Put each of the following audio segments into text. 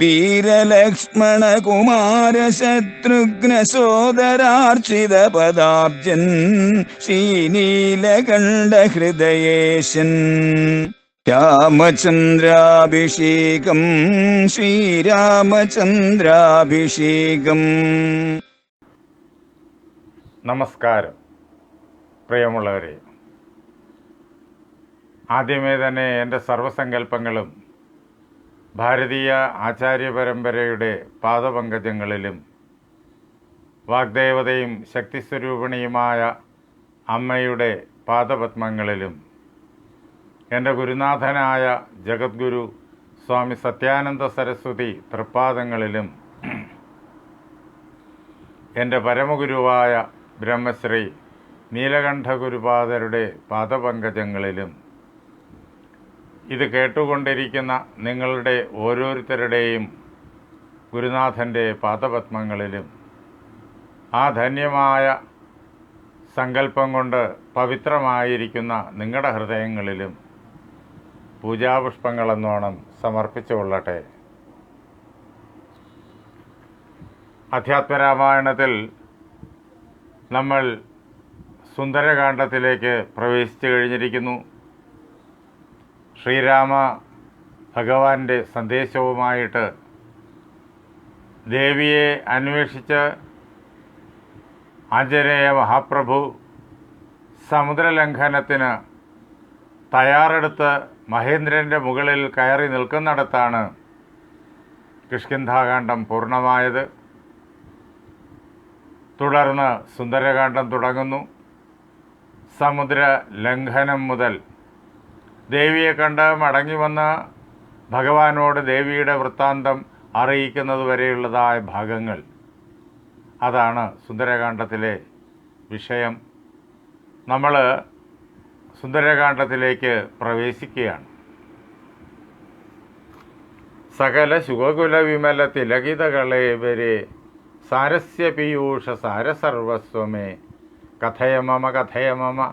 വീരലക്ഷ്മണ കുമാര ശത്രുഘ്ന സോദരാർച്ചിത പദാബ്ജൻ ശ്രീനീലകണ്ഠ ഹൃദയേശൻ രാമചന്ദ്രാഭിഷേകം ശ്രീരാമചന്ദ്രാഭിഷേകം. നമസ്കാരം. പ്രിയമുള്ളവരെ ആദ്യമേ തന്നെ എന്റെ സർവസങ്കല്പങ്ങളും ഭാരതീയ ആചാര്യ പരമ്പരയുടെ പാദപങ്കജങ്ങളിലും വാഗ്ദേവതയും ശക്തിസ്വരൂപിണിയുമായ അമ്മയുടെ പാദപത്മങ്ങളിലും എന്റെ ഗുരുനാഥനായ ജഗദ്ഗുരു സ്വാമി സത്യാനന്ദ സരസ്വതി തൃപ്പാദങ്ങളിലും എന്റെ പരമഗുരുവായ ബ്രഹ്മശ്രീ നീലകണ്ഠ ഗുരുപാദരുടെ പാദപങ്കജങ്ങളിലും ഇത് കേട്ടുകൊണ്ടിരിക്കുന്ന നിങ്ങളുടെ ഓരോരുത്തരുടെയും ഗുരുനാഥന്റെ പാദപത്മങ്ങളിലും ആ ധന്യമായ സങ്കല്പം കൊണ്ട് പവിത്രമായിരിക്കുന്ന നിങ്ങളുടെ ഹൃദയങ്ങളിലും പൂജാപുഷ്പങ്ങളെന്നോണം സമർപ്പിച്ചുകൊള്ളട്ടെ. അധ്യാത്മരാമായണത്തിൽ നമ്മൾ സുന്ദരകാന്ഡത്തിലേക്ക് പ്രവേശിച്ചു കഴിഞ്ഞിരിക്കുന്നു. ശ്രീരാമ ഭഗവാന്റെ സന്ദേശവുമായിട്ട് ദേവിയെ അന്വേഷിച്ച് ആഞ്ജനേയ മഹാപ്രഭു സമുദ്രലംഘനത്തിന് തയ്യാറെടുത്ത് മഹേന്ദ്രന്റെ മുകളിൽ കയറി നിൽക്കുന്നിടത്താണ് കിഷ്കിന്ധാകാന്ഡം പൂർണമായത്. തുടർന്ന് സുന്ദരകാന്ഡം തുടങ്ങുന്നു. സമുദ്ര ലംഘനം മുതൽ ദേവിയെ കണ്ട് മടങ്ങി വന്ന് ഭഗവാനോട് ദേവിയുടെ വൃത്താന്തം അറിയിക്കുന്നത് വരെയുള്ളതായ ഭാഗങ്ങൾ. അതാണ് സുന്ദരകാന്ഡത്തിലെ വിഷയം. നമ്മൾ സുന്ദരകാന്ഡത്തിലേക്ക് പ്രവേശിക്കുകയാണ്. സകല ശുഭകുല വിമല തിലകിതകളെ വരെ സാരസ്യ പീയൂഷ സാരസർവസ്വമേ. കഥയ കഥയമമ കഥയ മമ.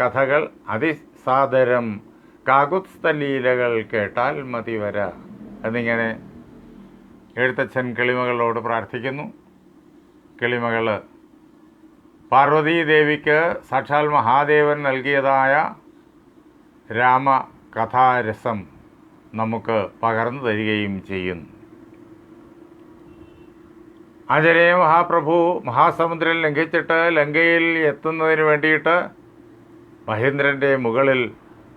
കഥകൾ അതിസാദരം. കാകുത്സ്ഥലീലകൾ കേട്ടാൽ മതി വര. എന്നിങ്ങനെ എഴുത്തച്ഛൻ കിളിമകളോട് പ്രാർത്ഥിക്കുന്നു. കിളിമകൾ പാർവതീദേവിക്ക് സാക്ഷാൽ മഹാദേവൻ നൽകിയതായ രാമ രാമകഥാരസം നമുക്ക് പകർന്നു തരികയും ചെയ്യുന്നു ആഞ്ജനേയ മഹാപ്രഭു മഹാസമുദ്രം ലംഘിച്ചിട്ട് ലങ്കയിൽ എത്തുന്നതിന് വേണ്ടിയിട്ട് മഹേന്ദ്രന്റെ മുകളിൽ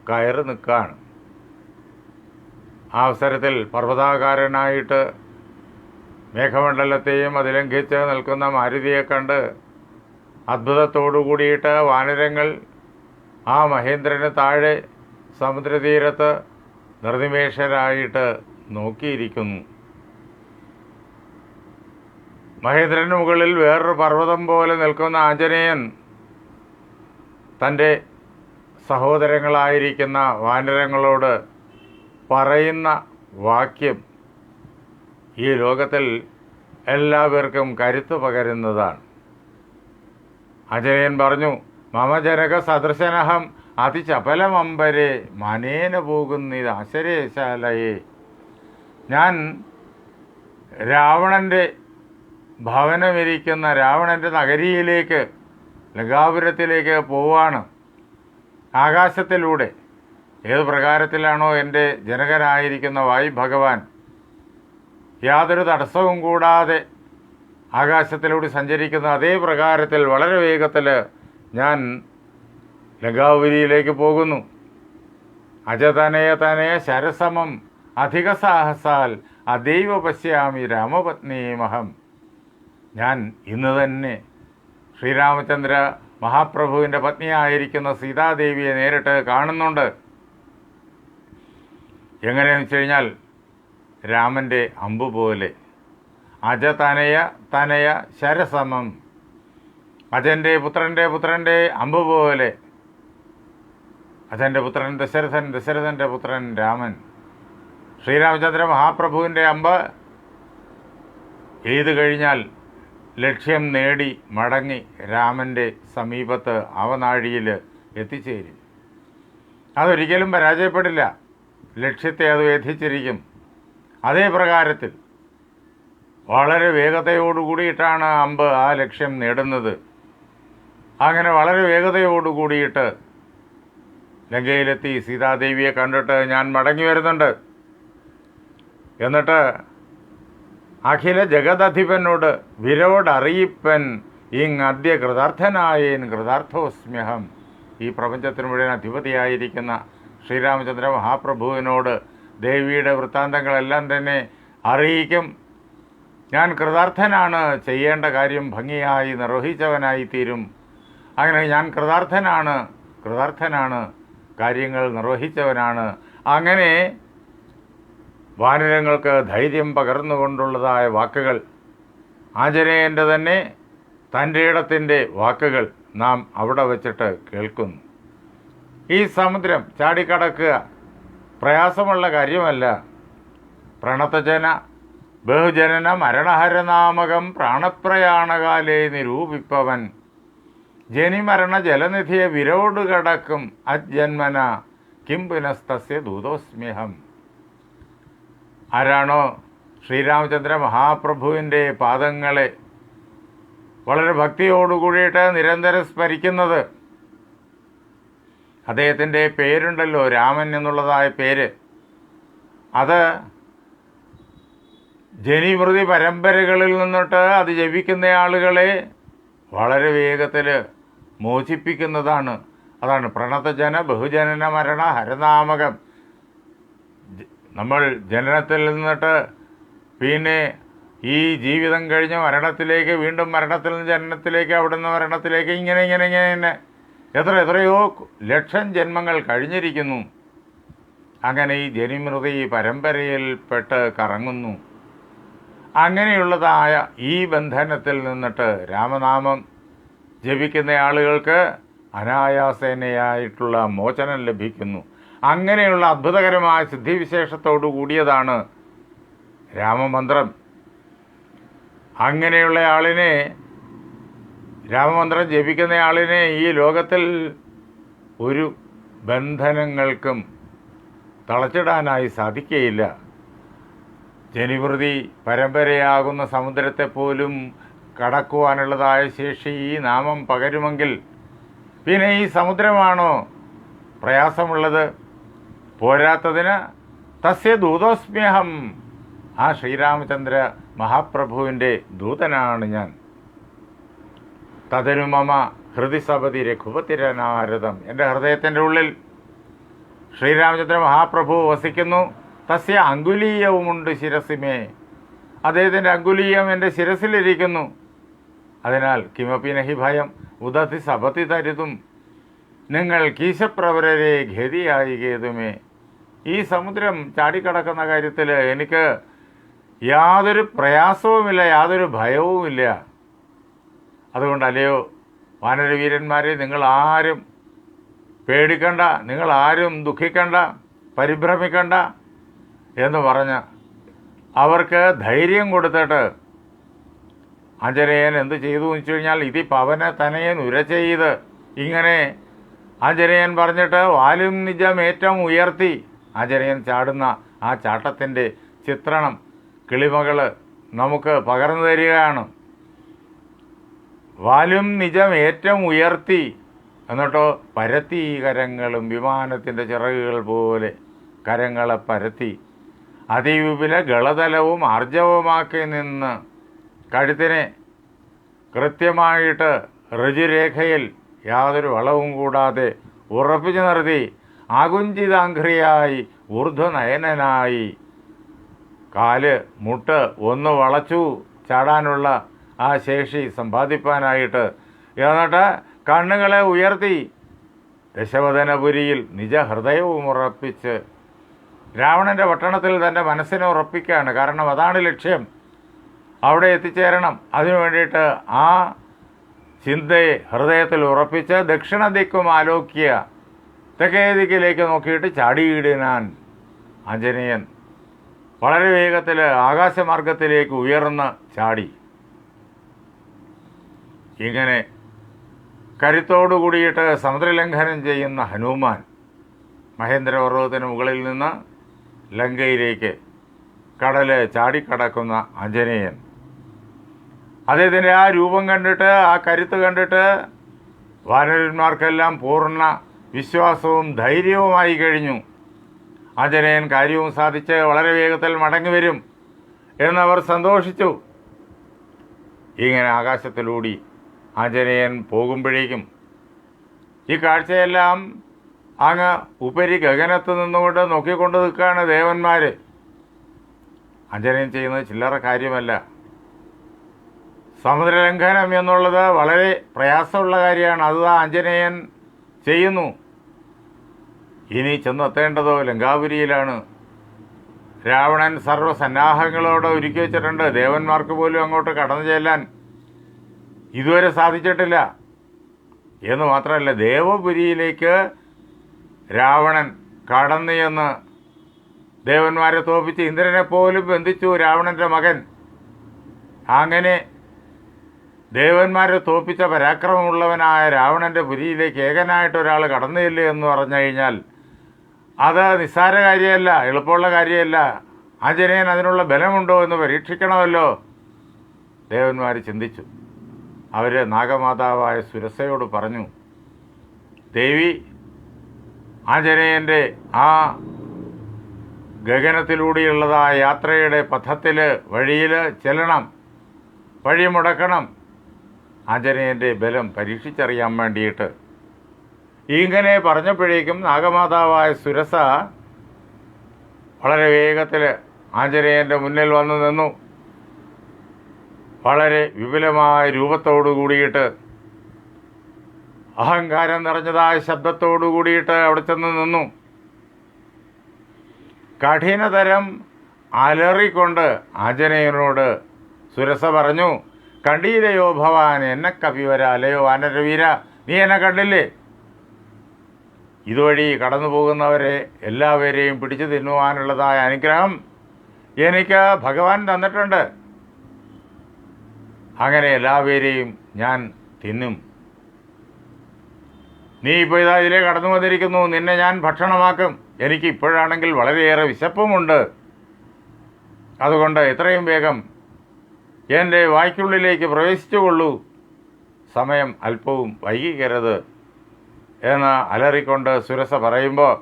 കയറി നിൽക്കുകയാണ് ആ അവസരത്തിൽ പർവതാകാരനായിട്ട് മേഘമണ്ഡലത്തെയും അതിലംഘിച്ച് നിൽക്കുന്ന മാരുതിയെ കണ്ട് അത്ഭുതത്തോടു കൂടിയിട്ട് വാനരങ്ങൾ ആ മഹേന്ദ്രന് താഴെ സമുദ്രതീരത്ത് നിർനിമേഷരായിട്ട് നോക്കിയിരിക്കുന്നു. മഹേന്ദ്രന് മുകളിൽ വേറൊരു പർവതം പോലെ നിൽക്കുന്ന ആഞ്ജനേയൻ തന്റെ സഹോദരങ്ങളായിരിക്കുന്ന വാനരങ്ങളോട് പറയുന്ന വാക്യം ഈ ലോകത്തിൽ എല്ലാവർക്കും കരുത്തു പകരുന്നതാണ്. അജയൻ പറഞ്ഞു മമജനക സദൃശനഹം അതിചപലമമ്പരെ മനേന പോകുന്നിത് അശരേശാലയെ ഞാൻ രാവണന്റെ ഭവനമിരിക്കുന്ന രാവണന്റെ നഗരിയിലേക്ക് ലഗാപുരത്തിലേക്ക് പോവാണ്. ആകാശത്തിലൂടെ ഏത് പ്രകാരത്തിലാണോ എന്റെ ജനകനായിരിക്കുന്ന വായു ഭഗവാൻ യാതൊരു തടസ്സവും കൂടാതെ ആകാശത്തിലൂടെ സഞ്ചരിക്കുന്ന അതേ പ്രകാരത്തിൽ വളരെ വേഗത്തിൽ ഞാൻ ലങ്കാപുരിയിലേക്ക് പോകുന്നു. അജതനയ തനയ ശരസമം അധിക സാഹസാൽ അതൈവ പശ്യാമി രാമപത്നീമഹം. ഞാൻ ഇന്ന് തന്നെ ശ്രീരാമചന്ദ്ര മഹാപ്രഭുവിന്റെ പത്നിയായിരിക്കുന്ന സീതാദേവിയെ നേരിട്ട് കാണുന്നുണ്ട്. എങ്ങനെയെന്ന് വെച്ച് കഴിഞ്ഞാൽ രാമന്റെ അമ്പ് പോലെ. അജ തനയ തനയ ശരസമം. അജന്റെ പുത്രന്റെ പുത്രന്റെ അമ്പ് പോലെ. അജന്റെ പുത്രൻ ദശരഥൻ ദശരഥന്റെ പുത്രൻ രാമൻ. ശ്രീരാമചന്ദ്ര മഹാപ്രഭുവിന്റെ അമ്പ്. എഴുതു കഴിഞ്ഞാൽ ലക്ഷ്യം നേടി മടങ്ങി രാമന്റെ സമീപത്ത് അവനാഴിയിൽ എത്തിച്ചേരും. അതൊരിക്കലും പരാജയപ്പെടില്ല. ലക്ഷ്യത്തെ അത് എത്തിച്ചിരിക്കും. അതേ പ്രകാരത്തിൽ വളരെ വേഗതയോടുകൂടിയിട്ടാണ് അമ്പ് ആ ലക്ഷ്യം നേടുന്നത്. അങ്ങനെ വളരെ വേഗതയോടുകൂടിയിട്ട് ലങ്കയിലെത്തി സീതാദേവിയെ കണ്ടിട്ട് ഞാൻ മടങ്ങി വരുന്നുണ്ട്. എന്നിട്ട് അഖില ജഗദധിപനോട് വിരോടറിയിപ്പൻ ഇങ് അദ്യ കൃതാർത്ഥനായേൻ കൃതാർത്ഥോസ്മ്യഹം. ഈ പ്രപഞ്ചത്തിന് മുഴുവൻ അധിപതിയായിരിക്കുന്ന ശ്രീരാമചന്ദ്ര മഹാപ്രഭുവിനോട് ദേവിയുടെ വൃത്താന്തങ്ങളെല്ലാം തന്നെ അറിയിക്കും. ഞാൻ കൃതാർത്ഥനാണ് ചെയ്യേണ്ട കാര്യം ഭംഗിയായി നിർവഹിച്ചവനായി തീരും അങ്ങനെ ഞാൻ കൃതാർത്ഥനാണ് കൃതാർത്ഥനാണ് കാര്യങ്ങൾ നിർവഹിച്ചവനാണ്. അങ്ങനെ വാനരങ്ങൾക്ക് ധൈര്യം പകർന്നുകൊണ്ടുള്ളതായ വാക്കുകൾ ആഞ്ജനേയന്റെ തന്നെ തന്റെ ഇടത്തിന്റെ വാക്കുകൾ നാം അവിടെ വച്ചിട്ട് കേൾക്കുന്നു. ഈ സമുദ്രം ചാടിക്കടക്കുക പ്രയാസമുള്ള കാര്യമല്ല. പ്രണതജന ബഹുജനന മരണഹരനാമകം പ്രാണപ്രയാണകാലേ നിരൂപിപ്പവൻ. ജനിമരണ ജലനിധിയെ വിരോട് കടക്കും അജ്ജന്മന കിം പുനസ്തസ്യ ദൂതോസ്മ്യഹം. ആരാണോ ശ്രീരാമചന്ദ്ര മഹാപ്രഭുവിന്റെ പാദങ്ങളെ വളരെ ഭക്തിയോടുകൂടിയിട്ട് നിരന്തരം സ്മരിക്കുന്നത്. അദ്ദേഹത്തിന്റെ പേരുണ്ടല്ലോ രാമൻ എന്നുള്ളതായ പേര്. അത് ജനിമൃതി പരമ്പരകളിൽ നിന്നിട്ട് അത് ജപിക്കുന്ന ആളുകളെ വളരെ വേഗത്തിൽ മോചിപ്പിക്കുന്നതാണ്. അതാണ് പ്രണതജന ബഹുജനന മരണ ഹരനാമകം. നമ്മൾ ജനനത്തിൽ നിന്നിട്ട് പിന്നെ ഈ ജീവിതം കഴിഞ്ഞ് മരണത്തിലേക്ക് വീണ്ടും മരണത്തിൽ നിന്ന് ജനനത്തിലേക്ക് അവിടുന്ന് മരണത്തിലേക്ക് ഇങ്ങനെ ഇങ്ങനെ ഇങ്ങനെ ഇങ്ങനെ. എത്ര എത്രയോ ലക്ഷം ജന്മങ്ങൾ കഴിഞ്ഞിരിക്കുന്നു. അങ്ങനെ ഈ ജനിമൃതി പരമ്പരയിൽപ്പെട്ട് കറങ്ങുന്നു. അങ്ങനെയുള്ളതായ ഈ ബന്ധനത്തിൽ നിന്നിട്ട് രാമനാമം ജപിക്കുന്ന ആളുകൾക്ക് അനായാസേനയായിട്ടുള്ള മോചനം ലഭിക്കുന്നു. അങ്ങനെയുള്ള അത്ഭുതകരമായ സിദ്ധിവിശേഷത്തോടു കൂടിയതാണ് രാമമന്ത്രം. അങ്ങനെയുള്ള ആളിനെ രാമമന്ത്രം ജപിക്കുന്ന ആളിനെ ഈ ലോകത്തിൽ ഒരു ബന്ധനങ്ങൾക്കും തളച്ചിടാനായി സാധിക്കുകയില്ല ജനിവൃതി പരമ്പരയാകുന്ന സമുദ്രത്തെ പോലും കടക്കുവാനുള്ളതായ ശേഷി ഈ നാമം പകരുമെങ്കിൽ പിന്നെ ഈ സമുദ്രമാണോ പ്രയാസമുള്ളത്? പോരാത്തതിന് തസ്യ ദൂതോസ്മ്യഹം. ആ ശ്രീരാമചന്ദ്ര മഹാപ്രഭുവിന്റെ ദൂതനാണ് ഞാൻ. തതനു മമ ഹൃദിസപതി രഘുപതിരനാരതം എന്റെ ഹൃദയത്തിന്റെ ഉള്ളിൽ ശ്രീരാമചന്ദ്ര മഹാപ്രഭു വസിക്കുന്നു. തസ്യ അങ്കുലീയവുമുണ്ട് ശിരസിമേ. അദ്ദേഹത്തിന്റെ അങ്കുലീയം എന്റെ ശിരസിലിരിക്കുന്നു. അതിനാൽ കിമപ്പി നഹി ഭയം ഉദധി സപതി തരുതും. നിങ്ങൾ കീശപ്രവരരെ ഖേദിയായി കേതുമേ. ഈ സമുദ്രം ചാടിക്കടക്കുന്ന കാര്യത്തിൽ എനിക്ക് യാതൊരു പ്രയാസവുമില്ല യാതൊരു ഭയവുമില്ല. അതുകൊണ്ട് അല്ലയോ വാനരവീരന്മാരെ നിങ്ങൾ ആരും പേടിക്കണ്ട നിങ്ങൾ ആരും ദുഃഖിക്കണ്ട പരിഭ്രമിക്കണ്ട എന്ന് പറഞ്ഞ് അവർക്ക് ധൈര്യം കൊടുത്തിട്ട് ആഞ്ജനേയൻ എന്ത് ചെയ്തു എന്ന് വെച്ച് കഴിഞ്ഞാൽ ഇതി പവന തനയൻ ഉര ചെയ്ത് ഇങ്ങനെ ആഞ്ജനേയൻ പറഞ്ഞിട്ട് വാലും നിജം ഏറ്റവും ഉയർത്തി ആഞ്ജനേയൻ ചാടുന്ന ആ ചാട്ടത്തിന്റെ ചിത്രണം കിളിമകൾ നമുക്ക് പകർന്നു തരികയാണ്. വാലും നിജം ഏറ്റവും ഉയർത്തി എന്നിട്ടോ പരത്തി കരങ്ങളും വിമാനത്തിന്റെ ചിറകുകൾ പോലെ കരങ്ങളെ പരത്തി അതിവിപുല ഗളതലവും ആർജവമാക്കി നിന്ന് കഴുത്തിനെ കൃത്യമായിട്ട് ഋജുരേഖയിൽ യാതൊരു വളവും കൂടാതെ ഉറപ്പിച്ചു നിർത്തി ആകുഞ്ചിതാംഘ്രിയായി ഊർധ്വനയനായി കാൽ മുട്ട് ഒന്ന് വളച്ചു ചാടാനുള്ള ആ ശേഷി സമ്പാദിപ്പാനായിട്ട്. എന്നിട്ട് കണ്ണുകളെ ഉയർത്തി ദശവദനപുരിയിൽ നിജഹൃദയവും ഉറപ്പിച്ച്. രാവണന്റെ പട്ടണത്തിൽ തന്റെ മനസ്സിനെ ഉറപ്പിക്കുകയാണ്. കാരണം അതാണ് ലക്ഷ്യം. അവിടെ എത്തിച്ചേരണം. അതിനു വേണ്ടിയിട്ട് ആ ചിന്തയെ ഹൃദയത്തിൽ ഉറപ്പിച്ച് ദക്ഷിണ ദിക്കും ആലോക്യ തെക്കേ ദിക്കിലേക്ക് നോക്കിയിട്ട് ചാടിയിടാൻ ആഞ്ജനേയൻ. വളരെ വേഗത്തിൽ ആകാശമാർഗത്തിലേക്ക് ഉയർന്ന് ചാടി. ഇങ്ങനെ കരുത്തോടു കൂടിയിട്ട് സമുദ്രലംഘനം ചെയ്യുന്ന ഹനുമാൻ മഹേന്ദ്രപർവതത്തിന് മുകളിൽ നിന്ന് ലങ്കയിലേക്ക് കടൽ ചാടിക്കടക്കുന്ന ആഞ്ജനേയൻ. അദ്ദേഹത്തിന്റെ ആ രൂപം കണ്ടിട്ട് ആ കരുത്ത് കണ്ടിട്ട് വാനരന്മാർക്കെല്ലാം പൂർണ വിശ്വാസവും ധൈര്യവുമായി കഴിഞ്ഞു. ആഞ്ജനേയൻ കാര്യവും സാധിച്ച് വളരെ വേഗത്തിൽ മടങ്ങി വരും എന്നവർ സന്തോഷിച്ചു. ഇങ്ങനെ ആകാശത്തിലൂടി ആഞ്ജനേയൻ പോകുമ്പോഴേക്കും ഈ കാഴ്ചയെല്ലാം അങ്ങ് ഉപരി ഗഗനത്ത് നിന്നുകൊണ്ട് നോക്കിക്കൊണ്ട് നിൽക്കുകയാണ് ദേവന്മാർ ആഞ്ജനേയൻ ചെയ്യുന്നത് ചില്ലറ കാര്യമല്ല. സമുദ്രലംഘനം എന്നുള്ളത് വളരെ പ്രയാസമുള്ള കാര്യമാണ്. അത് ആഞ്ജനേയൻ ചെയ്യുന്നു. ഇനി ചെന്നെത്തേണ്ടതോ? ലങ്കാപുരിയിലാണ്. രാവണൻ സർവസന്നാഹങ്ങളോടെ ഒരുക്കി വെച്ചിട്ടുണ്ട്. ദേവന്മാർക്ക് പോലും അങ്ങോട്ട് കടന്നു ചെല്ലാൻ ഇതുവരെ സാധിച്ചിട്ടില്ല. എന്ന് മാത്രമല്ല ദേവപുരിയിലേക്ക് രാവണൻ കടന്നു ചെന്ന് ദേവന്മാരെ തോപ്പിച്ച് ഇന്ദ്രനെ പോലും ബന്ധിച്ചു രാവണന്റെ മകൻ. അങ്ങനെ ദേവന്മാരെ തോപ്പിച്ച പരാക്രമമുള്ളവനായ രാവണന്റെ പുരിയിലേക്ക് ഏകനായിട്ട് ഒരാൾ കടന്നില്ല എന്ന് പറഞ്ഞു കഴിഞ്ഞാൽ അത് നിസ്സാര കാര്യമല്ല എളുപ്പമുള്ള കാര്യമല്ല. ആഞ്ജനേയൻ അതിനുള്ള ബലമുണ്ടോ എന്ന് പരീക്ഷിക്കണമല്ലോ. ദേവന്മാർ ചിന്തിച്ചു. അവർ നാഗമാതാവായ സുരസയോട് പറഞ്ഞു ദേവി ആഞ്ജനേയന്റെ ആ ഗഗനത്തിലൂടെയുള്ളതായ യാത്രയുടെ പഥത്തിൽ വഴിയിൽ ചെല്ലണം വഴി മുടക്കണം. ആഞ്ജനേയന്റെ ബലം പരീക്ഷിച്ചറിയാൻ വേണ്ടിയിട്ട്. ഇങ്ങനെ പറഞ്ഞപ്പോഴേക്കും നാഗമാതാവായ സുരസ വളരെ വേഗത്തിൽ ആഞ്ജനേയന്റെ മുന്നിൽ വന്നു നിന്നു. വളരെ വിപുലമായ രൂപത്തോടു കൂടിയിട്ട് അഹങ്കാരം നിറഞ്ഞതായ ശബ്ദത്തോടു കൂടിയിട്ട് അവിടെ ചെന്ന് നിന്നു. കഠിനതരം അലറിക്കൊണ്ട് ആഞ്ജനേയനോട് സുരസ പറഞ്ഞു കണ്ടീലയോ ഭവാൻ എന്നെ കവിവര അലയോ വാനരവീര നീ എന്നെ കണ്ടില്ലേ? ഇതുവഴി കടന്നു പോകുന്നവരെ എല്ലാവരെയും പിടിച്ചു തിന്നുവാനുള്ളതായ അനുഗ്രഹം എനിക്ക് ഭഗവാൻ തന്നിട്ടുണ്ട്. അങ്ങനെ എല്ലാവരെയും ഞാൻ തിന്നും. നീ ഇപ്പോൾ ഇതാ ഇതിലേ കടന്നു വന്നിരിക്കുന്നു. നിന്നെ ഞാൻ ഭക്ഷണമാക്കും. എനിക്ക് ഇപ്പോഴാണെങ്കിൽ വളരെയേറെ വിശപ്പുമുണ്ട്. അതുകൊണ്ട് എത്രയും വേഗം എന്റെ വായ്ക്കുള്ളിലേക്ക് പ്രവേശിച്ചുകൊള്ളൂ സമയം അല്പവും വൈകിക്കരുത് എന്ന് അലറിക്കൊണ്ട് സുരസ പറയുമ്പോൾ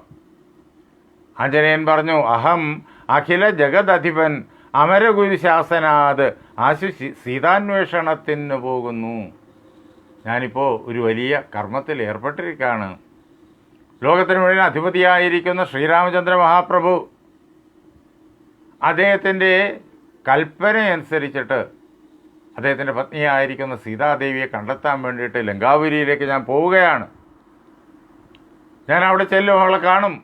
ആഞ്ജനേയൻ പറഞ്ഞു അഹം അഖില ജഗദധിപൻ അമരഗുരു ശാസനാത് ആശു സീതാന്വേഷണത്തിന് പോകുന്നു. ഞാനിപ്പോൾ ഒരു വലിയ കർമ്മത്തിൽ ഏർപ്പെട്ടിരിക്കുകയാണ് ലോകത്തിന് മുഴുവൻ അധിപതിയായിരിക്കുന്ന ശ്രീരാമചന്ദ്ര മഹാപ്രഭു അദ്ദേഹത്തിന്റെ കൽപ്പനയനുസരിച്ചിട്ട് അദ്ദേഹത്തിന്റെ പത്നിയായിരിക്കുന്ന സീതാദേവിയെ കണ്ടെത്താൻ വേണ്ടിയിട്ട് ലങ്കാപുരിയിലേക്ക് ഞാൻ പോവുകയാണ്. ഞാൻ അവിടെ ചെല്ലും അവളെ കാണും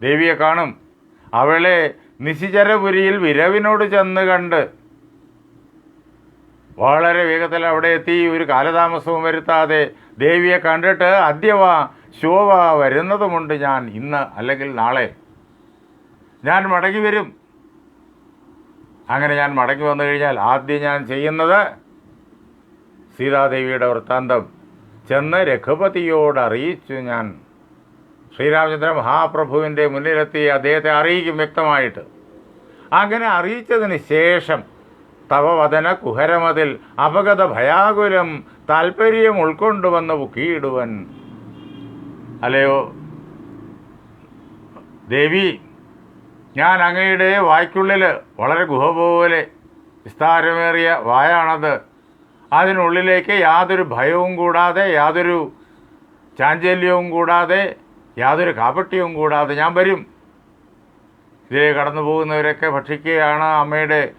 ദേവിയെ കാണും. അവളെ നിശിചരപുരിയിൽ വിരവിനോട് ചെന്ന് കണ്ട് വളരെ വേഗത്തിൽ അവിടെ എത്തി ഒരു കാലതാമസവും വരുത്താതെ ദേവിയെ കണ്ടിട്ട് അദ്യവ ശോഭ വരുന്നതുമുണ്ട് ഞാൻ ഇന്ന് അല്ലെങ്കിൽ നാളെ. ഞാൻ മടങ്ങി വരും. അങ്ങനെ ഞാൻ മടങ്ങി വന്നു കഴിഞ്ഞാൽ ആദ്യം ഞാൻ ചെയ്യുന്നത് സീതാദേവിയുടെ വൃത്താന്തം. ചെന്ന് രഘുപതിയോട് അറിയിച്ചു ഞാൻ. ശ്രീരാമചന്ദ്ര മഹാപ്രഭുവിന്റെ മുന്നിലെത്തി അദ്ദേഹത്തെ അറിയിക്കും വ്യക്തമായിട്ട്. അങ്ങനെ അറിയിച്ചതിന് ശേഷം തവവദന കുഹരമതിൽ അപകത ഭയാകുലം താല്പര്യം ഉൾക്കൊണ്ടുവന്ന് പുക്കിയിടുവൻ. അല്ലയോ? ദേവി ഞാൻ അങ്ങയുടെ വായ്ക്കുള്ളിൽ വളരെ ഗുഹ പോലെ വിസ്താരമേറിയ വായാണത്. അതിനുള്ളിലേക്ക് യാതൊരു ഭയവും കൂടാതെ യാതൊരു ചാഞ്ചല്യവും കൂടാതെ യാതൊരു കാപട്യവും കൂടാതെ ഞാൻ വരും. ഇതിലെ കടന്നു പോകുന്നവരൊക്കെ ഭക്ഷിക്കുകയാണ് അമ്മയുടെ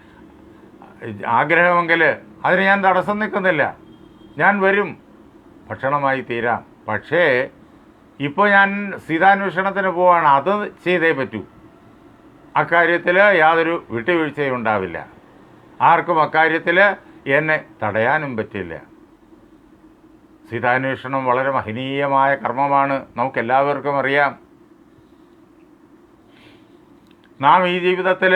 ആഗ്രഹമെങ്കിൽ അതിന് ഞാൻ തടസ്സം നിൽക്കുന്നില്ല. ഞാൻ വരും. ഭക്ഷണമായി തീരാം. പക്ഷേ ഇപ്പോൾ ഞാൻ സീതാന്വേഷണത്തിന് പോവാണ്. അത് ചെയ്തേ പറ്റൂ. അക്കാര്യത്തിൽ യാതൊരു വിട്ടുവീഴ്ചയും ഉണ്ടാവില്ല. ആർക്കും അക്കാര്യത്തിൽ എന്നെ തടയാനും പറ്റില്ല. സീതാന്വേഷണം വളരെ മഹനീയമായ കർമ്മമാണ്. നമുക്കെല്ലാവർക്കും അറിയാം. നാം ഈ ജീവിതത്തിൽ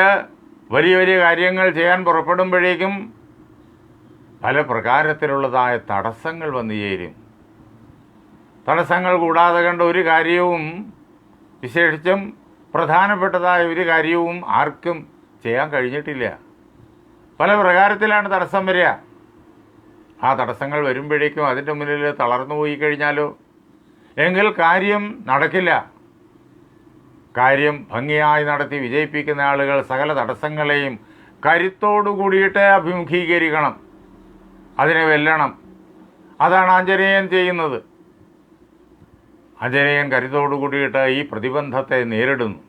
വലിയ വലിയ കാര്യങ്ങൾ ചെയ്യാൻ പുറപ്പെടുമ്പോഴേക്കും പല പ്രകാരത്തിലുള്ളതായ തടസ്സങ്ങൾ വന്നു ചേരും. തടസ്സങ്ങൾ കൂടാതെ കണ്ട ഒരു കാര്യവും വിശേഷിച്ചും പ്രധാനപ്പെട്ടതായ ഒരു കാര്യവും ആർക്കും ചെയ്യാൻ കഴിഞ്ഞിട്ടില്ല. പല പ്രകാരത്തിലാണ് തടസ്സം വരിക. ആ തടസ്സങ്ങൾ വരുമ്പോഴേക്കും അതിന്റെ മുന്നിൽ തളർന്നു പോയി കഴിഞ്ഞാലോ? എങ്കിൽ കാര്യം നടക്കില്ല. കാര്യം ഭംഗിയായി നടത്തി വിജയിപ്പിക്കുന്ന ആളുകൾ സകല തടസ്സങ്ങളെയും കരുത്തോടു കൂടിയിട്ട് അഭിമുഖീകരിക്കണം. അതിനെ വെല്ലണം. അതാണ് ആഞ്ജനേയൻ ചെയ്യുന്നത്. ആഞ്ജനേയൻ കരുത്തോടു കൂടിയിട്ട് ഈ പ്രതിബന്ധത്തെ നേരിടുന്നു.